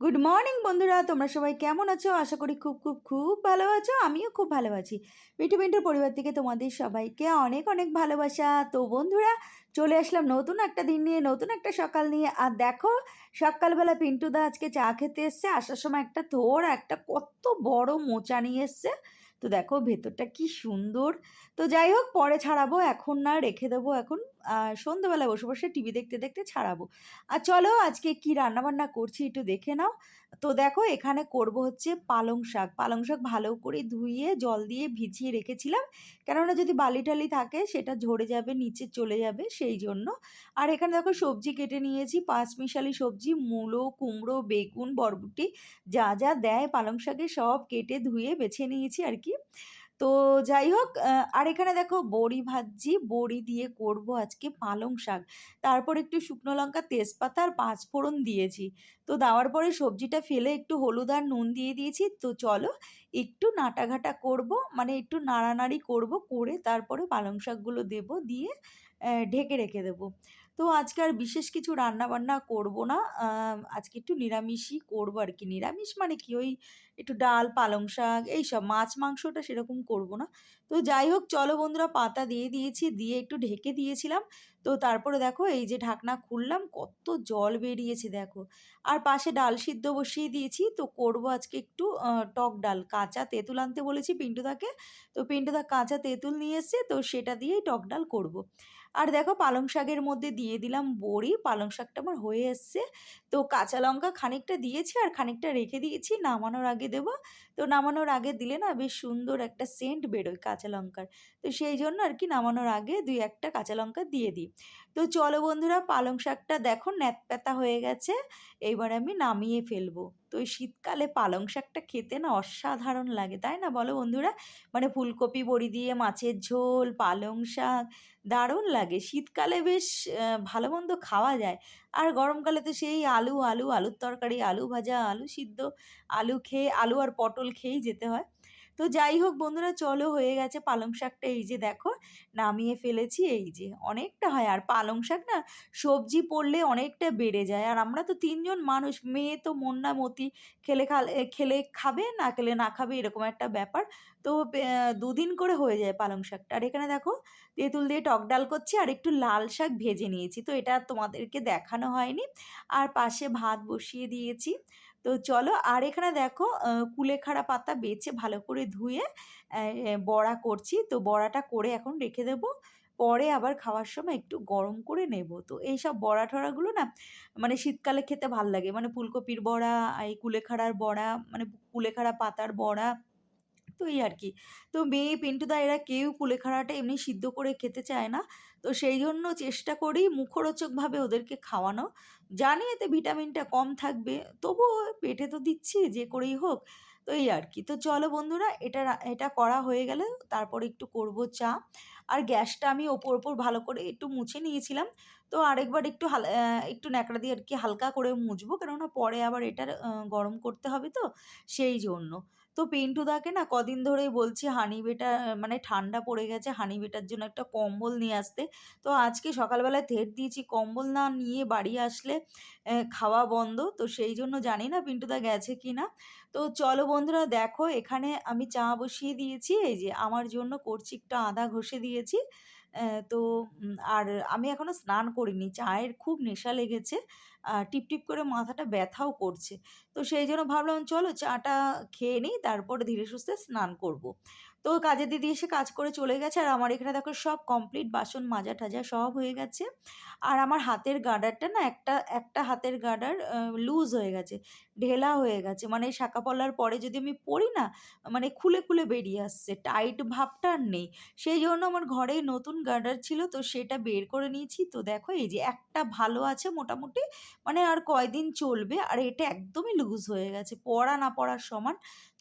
Good morning বন্ধুরা। তোমরা সবাই কেমন আছো? আশা করি খুব খুব খুব ভালো আছো। আমিও খুব ভালো আছি। পিন্টুর পরিবার থেকে তোমাদের সবাইকে অনেক অনেক ভালোবাসা। তো বন্ধুরা, চলে আসলাম নতুন একটা দিন নিয়ে, নতুন একটা সকাল নিয়ে। আর দেখো, সকালবেলা পিন্টুদা আজকে চা খেতে এসছে। আসার সময় একটা তোর, একটা কত বড় মোচা নিয়ে এসছে। তো দেখো, ভেতরটা কি সুন্দর। তো যাই হোক, পরে ছাড়াবো। এখন না, রেখে দেবো এখন। সন্ধ্যাবেলায় বসে বসে টিভি দেখতে দেখতে ছাড়াবো। আর চলো আজকে কি রান্নাবান্না করছি একটু দেখে নাও। তো দেখো এখানে করব হচ্ছে পালং শাক। পালং শাক ভালো করে ধুইয়ে জল দিয়ে ভিজিয়ে রেখেছিলাম। কেননা যদি বালি টালি থাকে সেটা ঝরে যাবে, নিচে চলে যাবে সেই জন্য। আর এখানে দেখো সবজি কেটে নিয়েছি। পাঁচ মিশালি সবজি, মূলো, কুমড়ো, বেগুন, বরবটি যা যা দেয় পালং শাকে সব কেটে ধুয়ে বেছে নিয়েছি আর কি। তো যাই হোক আর এখানে দেখো বড়ি ভাজছি, বড়ি দিয়ে করব আজকে পালং শাক। তারপর একটু শুকনো লঙ্কা তেজপাতা আর পাঁচ ফোড়ন দিয়েছি। তো দেওয়ার পরে সবজিটা ফেলে একটু হলুদ আর নুন দিয়ে দিয়েছি। তো চলো একটু নাটাঘাটা করব মানে একটু নাড়ানাড়ি করব, করে তারপরে পালং শাকগুলো দেবো, দিয়ে ঢেকে রেখে দেবো। তো আজকে আর বিশেষ কিছু রান্না বান্না করব না আজকে একটু নিরামিষই করব আর কি। নিরামিষ মানে কি? ওই একটু ডাল, পালং শাক, এইসব মাছ, মাংসটা সেরকম করব না। তো যাই হোক, চলো বন্ধুরা পাতা দিয়ে দিয়েছি, দিয়ে একটু ঢেকে দিয়েছিলাম। তো তারপরে দেখো, এই যে ঢাকনা খুললাম, কত জল বেরিয়েছে দেখো। আর পাশে ডাল সিদ্ধ বসিয়ে দিয়েছি, তো করব আজকে একটু টক ডাল, কাঁচা তেঁতুল আনতে বলেছি পিন্টুদাকে। তো পিন্টুদা কাঁচা তেঁতুল নিয়ে এসছে, তো সেটা দিয়েই টক ডাল করব। আর দেখো, পালং শাকের মধ্যে দিয়ে দিলাম বড়ি, পালং শাকটা আমার হয়ে এসছে। তো কাঁচা লঙ্কা খানিকটা দিয়েছি, আর খানিকটা রেখে দিয়েছি, নামানোর আগে দেবো। তো নামানোর আগে দিলে না বেশ সুন্দর একটা সেন্ট বেরোয় কাঁচা লঙ্কার। তো সেই জন্য আর কি নামানোর আগে দুই একটা কাঁচা লঙ্কা দিয়ে দিই। তো চলো বন্ধুরা, পালং শাকটা দেখো ন্যাতপ্যাতা হয়ে গেছে। এইবার আমি নামিয়ে ফেলব। তো এই শীতকালে পালং শাকটা খেতে না অসাধারণ লাগে, তাই না বলো বন্ধুরা? মানে ফুলকপি, বড়ি দিয়ে মাছের ঝোল, পালং শাক, দারুণ লাগে। শীতকালে বেশ ভালো মন্দ খাওয়া যায়। আর গরমকালে তো সেই আলু আলু, আলুর তরকারি, আলু ভাজা, আলু সিদ্ধ, আলু খেয়ে, আলু আর পটল খেয়েই যেতে হয়। তো যাই হোক বন্ধুরা, চলো হয়ে গেছে পালং শাকটা। এই যে দেখো, নামিয়ে ফেলেছি। এই যে অনেকটা হয়। আর পালং শাক না, সবজি পড়লে অনেকটা বেড়ে যায়। আর আমরা তো তিনজন মানুষ, মেয়ে তো মন্না মতি। খেলে খালে খাবে, না খেলে না খাবে, এরকম একটা ব্যাপার। তো দুদিন করে হয়ে যায় পালং শাকটা। আর এখানে দেখো, তেঁতুল দিয়ে টক ডাল করছি আর একটু লাল শাক ভেজে নিয়েছি। তো এটা তোমাদেরকে দেখানো হয়নি। আর পাশে ভাত বসিয়ে দিয়েছি। তো চলো আর এখানে দেখো কুলেখাড়া পাতা বেছে ভালো করে ধুয়ে বড়া করছি। তো বড়াটা করে এখন রেখে দেবো। পরে আবার খাওয়ার সময় একটু গরম করে নেব। তো এইসব বড়া ঠড়াগুলো না মানে শীতকালে খেতে ভালো লাগে। মানে ফুলকপির বড়া, এই কুলেখাড়ার বড়া মানে কুলেখাড়া পাতার বড়া তো এই আর কি তো মেয়ে পিন্টুদা এরা কেউ কুলেখাড়াটা এমনি সিদ্ধ করে খেতে চায় না। তো সেই জন্য চেষ্টা করি মুখরোচকভাবে ওদেরকে খাওয়ানো। জানি এতে ভিটামিনটা কম থাকবে, তবুও পেটে তো দিচ্ছি, যে করেই হোক। তো এই আর কি তো চলো বন্ধুরা, এটা এটা করা হয়ে গেলে। তারপরে একটু করব চা। আর গ্যাসটা আমি ওপর ওপর ভালো করে একটু মুছে নিয়েছিলাম। তো আরেকবার একটু হাল একটু ন্যাকড়া দিয়ে আর কি হালকা করে মুছবো কেননা পরে আবার এটার গরম করতে হবে তো, সেই জন্য। তো পিন্টুদাকে না কদিন ধরেই বলছি, হানি বেটা মানে ঠান্ডা পড়ে গেছে, হানি বেটার জন্য একটা কম্বল নিয়ে আসতে। তো আজকে সকালবেলায় থেট দিয়েছি কম্বল না নিয়ে বাড়ি আসলে খাওয়া বন্ধ। তো সেই জন্য জানি না পিন্টুদা গেছে কি না। তো চলো বন্ধুরা, দেখো এখানে আমি চা বসিয়ে দিয়েছি, এই যে আমার জন্য করছি একটু আদা ঘষে দিয়েছি। তো আর আমি এখনও স্নান করিনি। চায়ের খুব নেশা লেগেছে। আর টিপ টিপ করে মাথাটা ব্যথাও করছে। তো সেই জন্য ভাবলাম, চলো চাটা খেয়ে নিই, তারপরে ধীরে সুস্থে স্নান করব। তো কাজের দিদি এসে কাজ করে চলে গেছে, আর আমার এখানে দেখো সব কমপ্লিট বাসন মাজা টাজা সব হয়ে গেছে। আর আমার হাতের গার্ডারটা না একটা একটা হাতের গার্ডার লুজ হয়ে গেছে, ঢেলা হয়ে গেছে। মানে শাঁকা পলার পরে যদি আমি পরি না মানে খুলে খুলে বেরিয়ে আসছে টাইট ভাবটা আর নেই। সেই জন্য আমার ঘরে নতুন গার্ডার ছিল, তো সেটা বের করে নিয়েছি। তো দেখো এই যে একটা ভালো আছে মোটামুটি মানে আর কয়দিন চলবে, আর এটা একদমই লুজ হয়ে গেছে, পড়া না পড়ার সমান।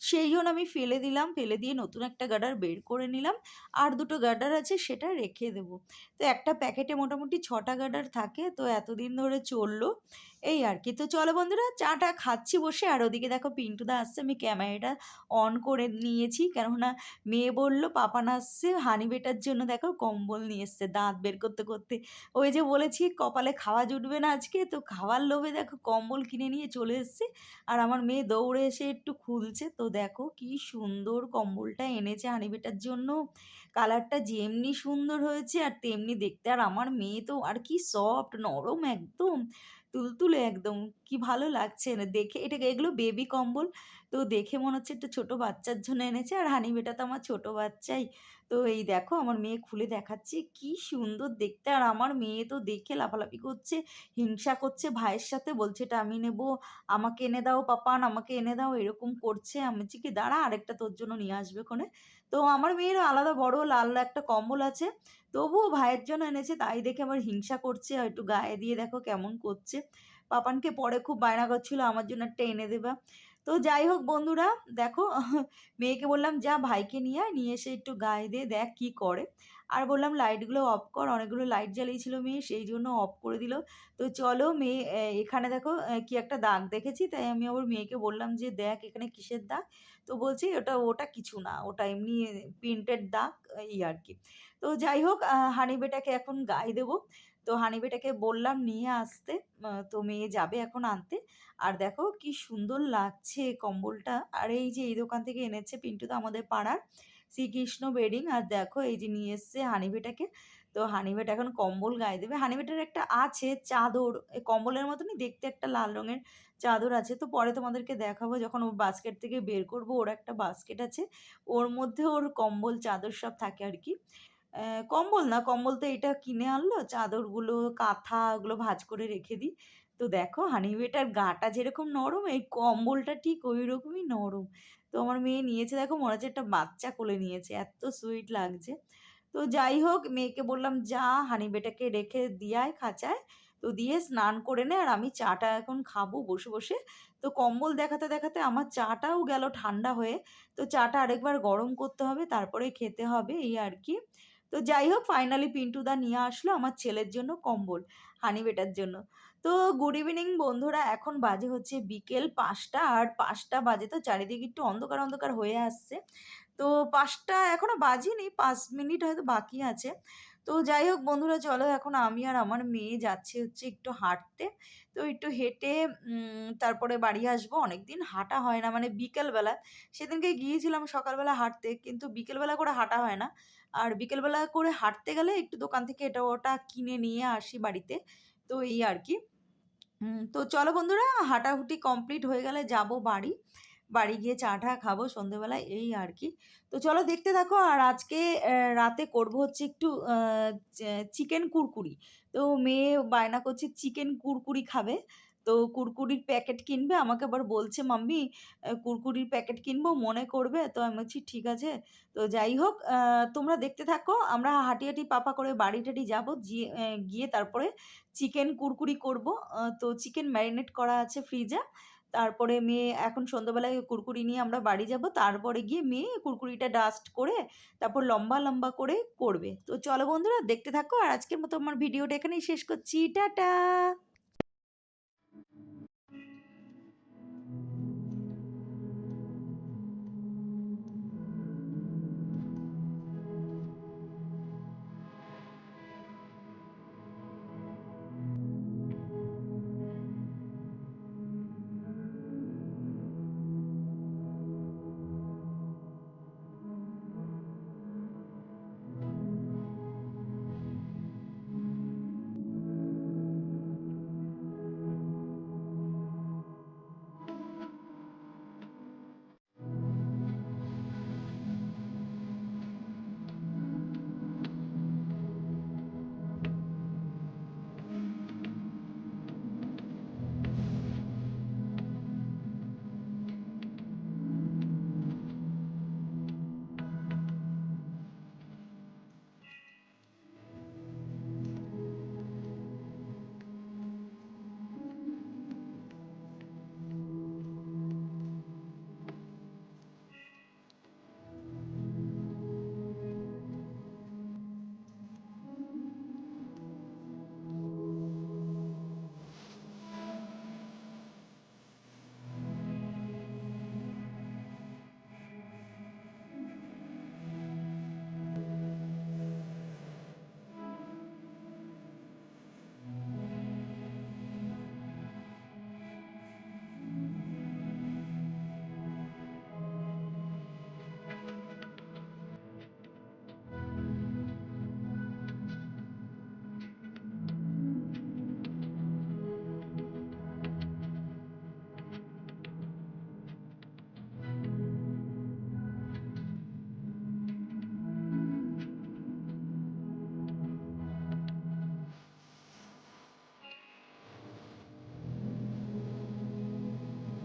সেই জন্য আমি ফেলে দিলাম, ফেলে দিয়ে নতুন একটা গার্ডার বের করে নিলাম। আর দুটো গার্ডার আছে সেটা রেখে দেবো। তো একটা প্যাকেটে মোটামুটি ছটা গার্ডার থাকে, তো এতদিন ধরে চলল। এই আর কি। তো চলো বন্ধুরা, চাটা খাচ্ছি বসে। আর ওদিকে দেখো পিন্টুদা আসছে, আমি ক্যামেরাটা অন করে নিয়েছি। কেননা মেয়ে বলল পাপান আসছে হানি বেটার জন্য দেখো কম্বল নিয়ে এসছে দাঁত বের করতে করতে। ওই যে বলেছি, কপালে খাওয়া জুটবে না আজকে। তো খাওয়ার লোভে দেখো কম্বল কিনে নিয়ে চলে এসছে। আর আমার মেয়ে দৌড়ে এসে একটু খুলছে। তো দেখো কি সুন্দর কম্বলটা এনেছে। হানি বেটার জন্য কালারটা যেমনি সুন্দর হয়েছে, আর তেমনি দেখতে আর আমার মেয়ে তো আর কি সফট নরম একদম, তুলতুলে একদম। কি ভালো লাগছে না। দেখে এটা এগুলো বেবি কম্বল, তো দেখে মনে হচ্ছে একটা ছোটো বাচ্চার জন্য এনেছে। আর হানি বেটা তো আমার ছোটো বাচ্চাই। তো এই দেখো আমার মেয়ে খুলে দেখাচ্ছে, কি সুন্দর দেখতে! আর আমার মেয়ে তো দেখে লাফালাফি করছে, হিংসা করছে, ভাইয়ের সাথে বলছে, এটা আমি নেব, আমাকে এনে দাও পাপান আমাকে এনে দাও। এরকম করছে। আমি বলছি, কি, দাঁড়া, আরেকটা তোর জন্য নিয়ে আসবে কোনে তো আমার মেয়েরও আলাদা বড় লাল একটা কম্বল আছে, তবুও ভাইয়ের জন্য এনেছে, তাই দেখে আমার হিংসা করছে। একটু গায়ে দিয়ে দেখো কেমন করছে। পাপানকে পরে খুব বায়না করছিল, আমার জন্য একটা এনে দেবা। তো যাই হোক বন্ধুরা, দেখো, মেয়েকে বললাম, যা ভাইকে নিয়ে আয়, নিয়ে এসে একটু গায়ে দিয়ে দেখ কি করে। আর বললাম, লাইটগুলো অফ কর, অনেকগুলো লাইট জ্বালিয়েছিল মেয়ে, সেই জন্য অফ করে দিল। তো চলো মেয়ে এখানে দেখো কি একটা দাগ দেখেছি, তাই আমি আবার মেয়েকে বললাম যে, দেখ এখানে কিসের দাগ? তো বলছি, ওটা ওটা কিছু না, ওটা এমনি প্রিন্টেড দাগ, এই আর কি। তো যাই হোক হানি বেটাকে এখন গায়ে দেবো। তো হানি বেটাকে বললাম, নিয়ে আসতে তো মেয়ে যাবে এখন আনতে। আর দেখো কি সুন্দর লাগছে কম্বলটা। আর এই যে, এই দোকান থেকে এনেছে পিন্টু তো আমাদের পাড়ার, শ্রীকৃষ্ণ বেডিং আর দেখো এই যে, নিয়ে এসছে হানিবেটাকে। তো হানিবেট এখন কম্বল গায়ে দেবে। হানিবেটার একটা আছে চাদর। কম্বলের মতনই দেখতে একটা লাল রঙের চাদর আছে। তো পরে তোমাদেরকে দেখাবো যখন ওর বাস্কেট থেকে বের করব। ওর একটা বাস্কেট আছে। ওর মধ্যে ওর কম্বল, চাদর সব থাকে আর কি। কম্বল না, কম্বল তো এটা কিনে আনলো, চাদরগুলো, কাঁথা ওগুলো ভাজ করে রেখে দিই। তো দেখো হানিবেটার গাটা যেরকম নরম, এই কম্বলটা ঠিক ওই রকমই নরম। তো আমার মেয়ে নিয়েছে, দেখো, মনে হচ্ছে একটা বাচ্চা কোলে নিয়েছে, এত সুইট লাগছে। তো যাই হোক, মেয়েকে বললাম, যা হানিবেটাকে রেখে দিয়ায়, খাঁচায়, তো দিয়ে স্নান করে নে, আর আমি চাটা এখন খাব বসে বসে। তো কম্বল দেখাতে দেখাতে আমার চাটাও গেল ঠান্ডা হয়ে। তো চাটা আরেকবার গরম করতে হবে, তারপরে খেতে হবে, এই আর কি। তো যাই হোক ফাইনালি পিন্টুদা নিয়ে আসলো আমার ছেলের জন্য কম্বল, হানি বেটার জন্য। তো গুড ইভিনিং বন্ধুরা, এখন বাজে হচ্ছে বিকেল পাঁচটা, আর পাঁচটা বাজে তো চারিদিকে একটু অন্ধকার অন্ধকার হয়ে আসছে। তো পাঁচটা এখনও বাজিনি, পাঁচ মিনিট হয়তো বাকি আছে। তো যাই হোক বন্ধুরা, চলো এখন আমি আর আমার মেয়ে যাচ্ছে হচ্ছে একটু হাঁটতে। তো একটু হেঁটে তারপরে বাড়ি আসব। অনেকদিন হাঁটা হয় না মানে বিকেলবেলা। সেদিনকে গিয়েছিলাম সকালবেলা হাঁটতে, কিন্তু বিকেলবেলা করে হাঁটা হয় না। আর বিকেলবেলা করে হাঁটতে গেলে একটু দোকান থেকে এটা ওটা কিনে নিয়ে আসি বাড়িতে। তো এই আর কি। তো চলো বন্ধুরা, হাঁটাহুটি কমপ্লিট হয়ে গেলে যাব বাড়ি। বাড়ি গিয়ে চা টা খাব সন্ধেবেলায়, এই আর কি তো চলো দেখতে থাকো, আর আজকে রাতে করব হচ্ছে একটু চিকেন কুরকুরি। তো মেয়ে বায়না করছে চিকেন কুরকুরি খাবে। তো কুরকুরির প্যাকেট কিনবে, আমাকে আবার বলছে, মাম্মি কুরকুরির প্যাকেট কিনবো, মনে করবে? তো আমি বলছি, ঠিক আছে। তো যাই হোক তোমরা দেখতে থাকো, আমরা হাঁটি হাঁটি পাপা করে বাড়ি টাড়ি যাব, গিয়ে তারপরে চিকেন কুরকুরি করব। তো চিকেন ম্যারিনেট করা আছে ফ্রিজে। তারপরে মেয়ে, এখন সন্ধ্যাবেলায় কুরকুরি নিয়ে আমরা বাড়ি যাব। তারপরে গিয়ে মেয়ে কুরকুরিটা ডাস্ট করে, তারপর লম্বা লম্বা করে করবে। তো চলো বন্ধুরা, দেখতে থাকো। আর আজকের মতো আমার ভিডিওটা এখানেই শেষ করছি। টাটা!